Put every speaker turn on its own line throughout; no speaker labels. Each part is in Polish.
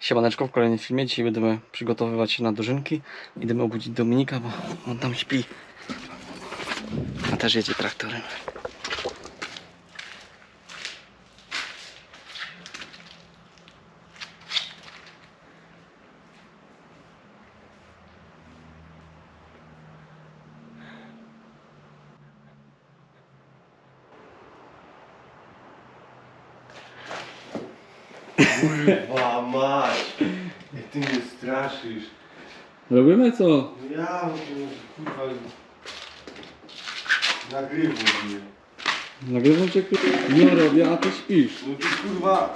Siemaneczko, w kolejnym filmie. Dzisiaj będziemy przygotowywać się na dożynki. Idziemy obudzić Dominika, bo on tam śpi. A też jedzie traktorem.
Kurwa mać! Jak ty mnie straszysz.
Robimy co?
No ja, kurwa... Nagrywam mnie.
Nagrywam cię, nie robię, a ty śpisz.
No ty kurwa...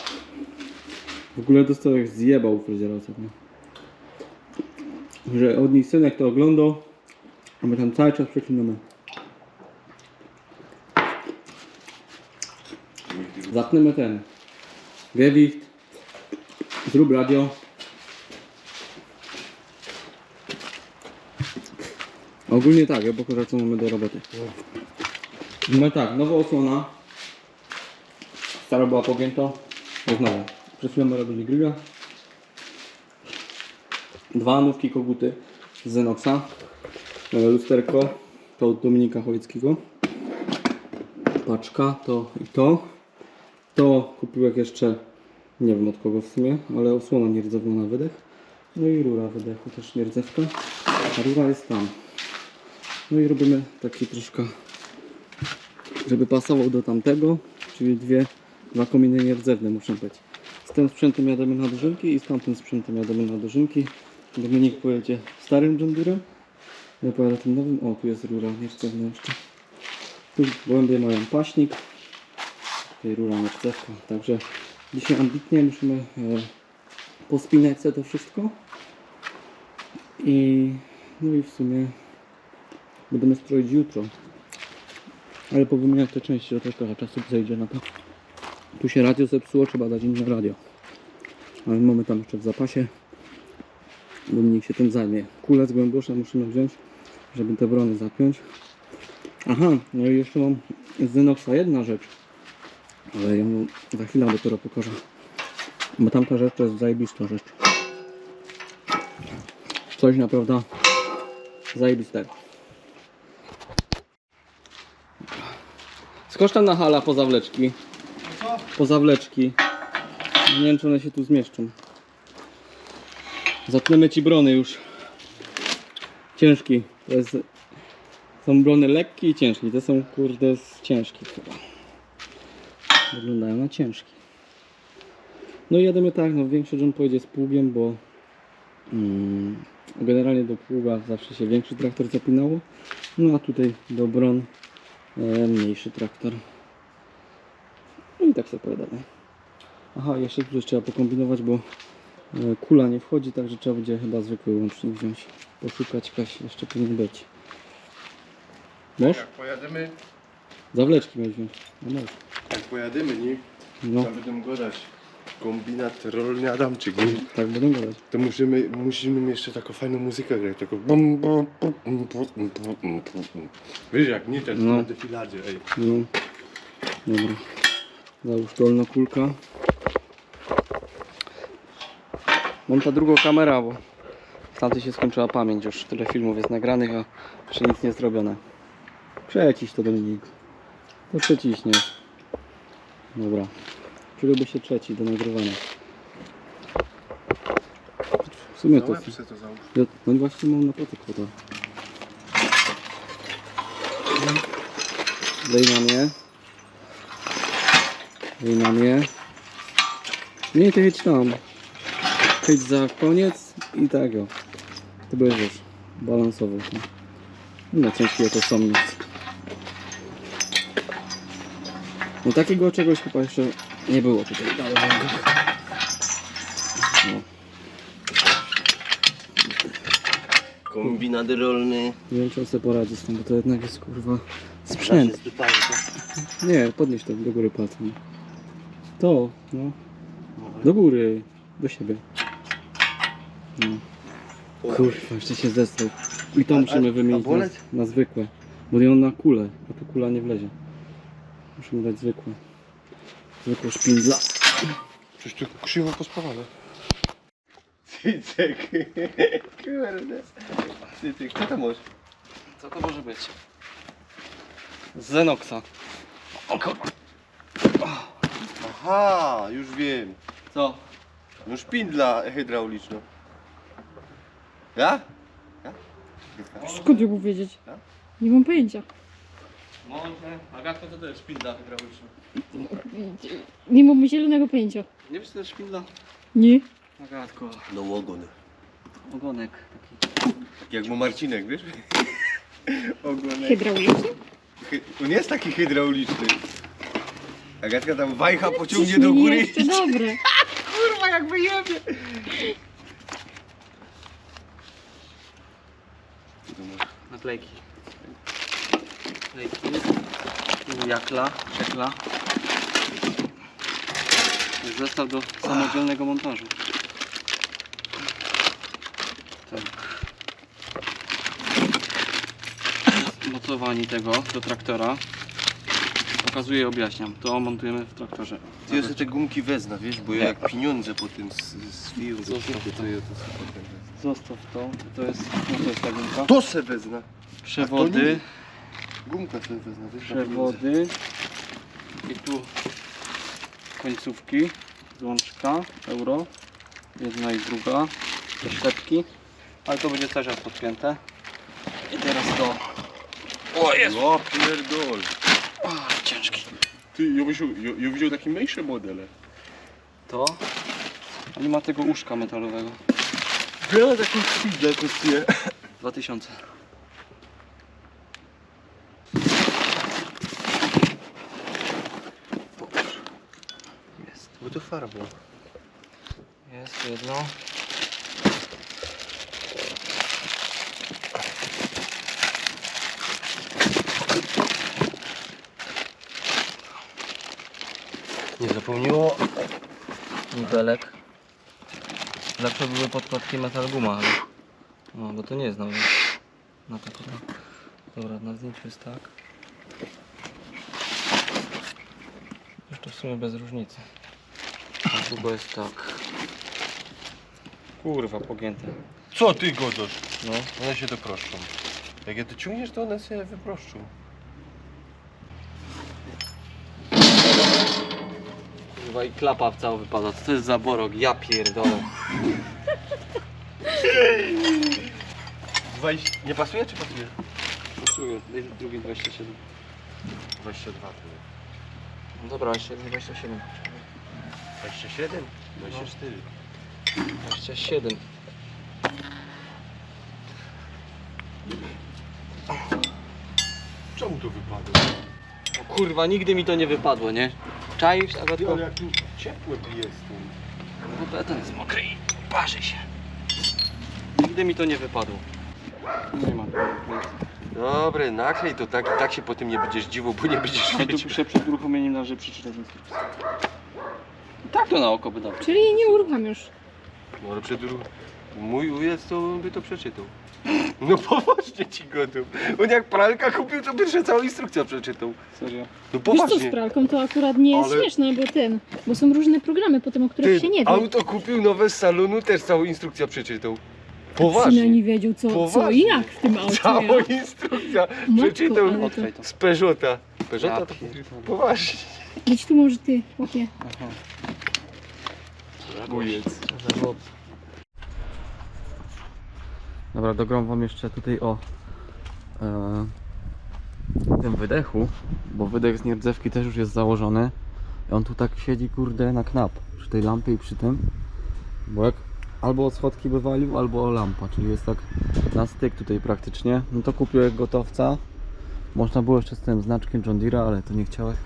W ogóle dostał jak zjebał fryzjera ostatnio. Że od nich synek to oglądał, a my tam cały czas przeklinamy. Zapnemy ten. Gewicht. Zrób radio. Ogólnie tak, ja pokażę co mamy do roboty. No tak, nowa osłona. Stara była pogięta. Jest nowa. Przed chwilą robili grilla. Dwa nówki koguty z Zenoxa. Nowe lusterko. To od Dominika Chojeckiego. Paczka, to i to. To kupiłek jeszcze, nie wiem od kogo w sumie, ale osłona nierdzewna na wydech. No i rura wydechu, też nierdzewka. A rura jest tam. No i robimy taki troszkę, żeby pasował do tamtego, czyli dwie, dwa kominy nierdzewne muszą być. Z tym sprzętem jademy na dożynki i z tamtym sprzętem jademy na dożynki. Dominik pojedzie starym Deere'em. Ja pojadę tym nowym. O, tu jest rura nierdzewna jeszcze. Tu gołębie mają paśnik. Tutaj rura nierdzewka. Także dzisiaj ambitnie musimy e, pospinać sobie to wszystko. I no i w sumie będziemy stroić jutro. Ale powymieniać te części, to też trochę czasu zejdzie na to. Tu się radio zepsuło, trzeba dać inne radio. Ale mamy tam jeszcze w zapasie. Dominik się tym zajmie. Kulę z głębosza musimy wziąć, żeby te brony zapiąć. Aha, no i jeszcze mam z Zenoxa jedna rzecz. Ale ją za chwilę dopiero pokażę. Bo tamta rzecz to jest zajebista rzecz. Coś naprawdę zajebistego. Skocz tam na hala po zawleczki. Po zawleczki. Nie wiem czy one się tu zmieszczą. Zapnemy ci brony już. Ciężki. To jest... Są brony lekkie i ciężkie. Te są kurde z ciężkich chyba. Wyglądają na ciężkie. No i jademy tak, no większy John pojedzie z pługiem, bo mm, generalnie do pługa zawsze się większy traktor zapinało. No a tutaj do bron e, mniejszy traktor. No i tak sobie pogadamy. Aha, jeszcze tu trzeba pokombinować, bo e, kula nie wchodzi, także trzeba będzie chyba zwykły łącznik wziąć. Poszukać, jakaś jeszcze powinien być. Możesz?
Jak
Zawleczki wziąć. No możesz.
jak pojadymy, nie?
No,
To będę gadać. Kombinat rolny Adamczyk, nie?
tak będą gadać.
To musimy, musimy jeszcze taką fajną muzykę grać, taką bum, bum, bum, bum, bum, bum, bum, bum. Wiesz jak nie ten
No.
na defiladzie, ej.
No. Dobra. Załóż dolna kulka. Mam ta drugą kamera, bo w tamtej się skończyła pamięć już. Tyle filmów jest nagranych, a jeszcze nic nie zrobione. Przeciś to Dominik. To przeciśniesz. Dobra. Przydałby się trzeci do nagrywania. W sumie
No
to...
to załóż.
Ja, no właśnie mam na potyk to. Daj na mnie. Daj na mnie. Nie, ty jedź tam. Chyć za koniec i tak o. To będziesz balansował. No, no ciężkie to są nic. No takiego czegoś chyba jeszcze nie było tutaj. No.
Kombinat rolny.
Nie wiem czy on sobie poradzi z tym, bo to jednak jest kurwa sprzęt. Nie, podnieś to do góry palcem. To, no. Do góry. Do siebie. No. Kurwa, jeszcze się zestał. I to musimy wymienić na, na zwykłe. Bo ją na kulę, a tu kula nie wlezie. Musimy dać zwykłe. Zwykłe szpindla.
Coś tu krzywo pospawane.
Cycek. Kurde. Cycek, co to masz?
Co to może być? Z Zenoxa.
Aha, już wiem.
Co?
No szpindla hydrauliczna. Ja?
Skąd mogę wiedzieć?
Tak?
Nie mam pojęcia.
Może. Agatka to też szpindla hydrauliczna.
Nie mam zielonego pojęcia.
Nie wiesz co to jest szpindla?
Nie.
Agatko.
No ogon.
Ogonek taki.
Tak jak mu Marcinek, wiesz? Ogonek.
Hydrauliczny?
Hy- On jest taki hydrauliczny. Agatka tam wajcha pociągnie do góry.
Jeszcze dobre.
Kurwa, jak wyjebie.
Naklejki. Naklejki. Tu jakla, czekla. Zestaw do samodzielnego montażu. Tak. Mocowanie tego do traktora. Pokazuję i objaśniam. To montujemy w traktorze.
Ty jeszcze te gumki wezna, wiesz, bo ja jak pieniądze potem z, z firmy.
To. Zostaw to. To jest, no to jest ta gumka.
To se wezna.
Przewody.
Gumka sobie wiesz, na
przewody. I tu końcówki złączka euro jedna i druga te ślepki. Ale to będzie też raz podpięte. I teraz to. O jest!
O pierdol.
ciężki.
Ty, ja wziął, ja, ja wziął takie mniejsze modele.
to? A nie ma tego uszka metalowego.
Wiele taką szpindlę kosztuje.
2000
to farbą.
jest jedno
Nie zapomniło.
Nibelek. Lepsze były podkładki metal guma, ale... No, bo to nie jest nowe. No to tutaj. Dobra, na zdjęciu jest tak. Jeszcze w sumie bez różnicy. A długo jest tak. Kurwa, pogięte.
Co ty godasz?
No.
One się doproszczą. Jak je to ciągniesz, to one się wyproszczą.
Kurwa i klapa w cało wypada. Co to jest za borok? Ja pierdolę.
Nie pasuje czy pasuje?
Czuję, drugi 27.
22 to
No dobra, jeszcze 27.
27? 24.
27.
Czemu to wypadło?
O kurwa, nigdy mi to nie wypadło, nie? Czaisz,
Ty,
Agatko?
ale jak tu ciepłe jest tu.
Bo beton jest mokry i parzy się. Nigdy mi to nie wypadło. Nie ma.
Dobre, naklej to tak, tak się po tym nie będziesz dziwo, bo nie będziesz
tu
wiedział.
piszę przed uruchomieniem należy przeczytać instrukcję. Na oko by dało.
Czyli nie uruchamiasz.
No ale przed Mój ujec to on by to przeczytał. No poważnie ci gotów. On jak pralka kupił, to pierwsza cała instrukcja przeczytał.
Serio.
No
Wiesz co, z
poważnie.
pralką to akurat nie jest
Ale-
śmieszne, bo ten, bo są różne programy potem, o których
Ty,
się nie wie.
auto kupił nowe z salonu, też całą instrukcję przeczytał.
Syna
Poważnie.
nie wiedział co, co
Poważnie.
i jak w tym aucie.
Całą
ja.
instrukcja
Matko,
przeczytał
ale to...
To.
z Peugeota. Peugeota
Ja
to
pierdolę.
Poważnie.
Idź tu może ty, chłopie.
Aha.
Ujec.
Dobra, dogram wam jeszcze tutaj o e, tym wydechu, bo wydech z nierdzewki też już jest założony. I on tu tak siedzi kurde na knap przy tej lampie i przy tym. Bo jak albo od schodki by walił, albo lampa, czyli jest tak na styk tutaj praktycznie. No to kupiłem gotowca. Można było jeszcze z tym znaczkiem John Deere'a, ale to nie chciałem.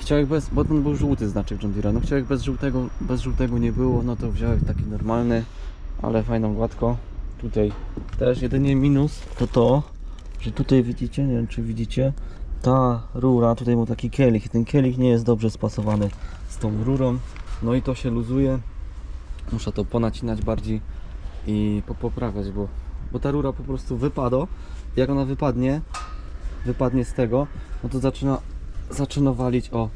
Chciałem bez, bo ten był żółty znaczek John Deere'a. No chciałem bez żółtego, bez żółtego nie było, no to wziąłem taki normalny, ale fajną gładko. Tutaj też jedynie minus to to, że tutaj widzicie, nie wiem czy widzicie, ta rura, tutaj ma taki kielich, ten kielich nie jest dobrze spasowany z tą rurą, no i to się luzuje, muszę to ponacinać bardziej i poprawiać, bo, bo ta rura po prostu wypada, jak ona wypadnie, wypadnie z tego, no to zaczyna, zaczyna walić o,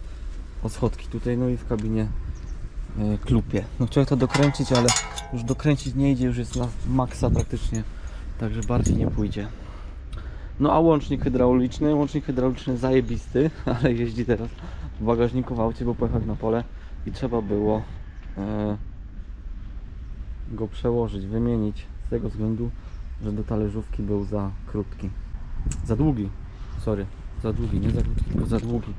o schodki tutaj, no i w kabinie e, klupie. No chciałem to dokręcić, ale już dokręcić nie idzie, już jest na maksa praktycznie, także bardziej nie pójdzie. No a łącznik hydrauliczny, łącznik hydrauliczny zajebisty, ale jeździ teraz w bagażniku w aucie, bo pojechał na pole i trzeba było e, go przełożyć, wymienić z tego względu, że do talerzówki był za krótki. Za długi, sorry, za długi, nie za krótki, tylko za długi.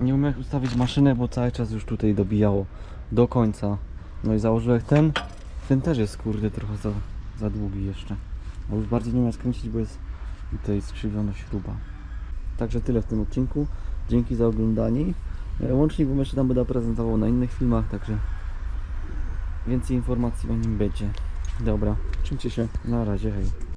Nie umiałem ustawić maszynę, bo cały czas już tutaj dobijało do końca. No i założyłem ten, ten też jest kurde trochę za, za długi jeszcze. Bo już bardziej nie umiem skręcić, bo jest tutaj skrzywiona śruba. Także tyle w tym odcinku. Dzięki za oglądanie. E, Łącznik Wam jeszcze tam będę prezentował na innych filmach, także więcej informacji o nim będzie. Dobra, trzymcie się. Na razie, hej.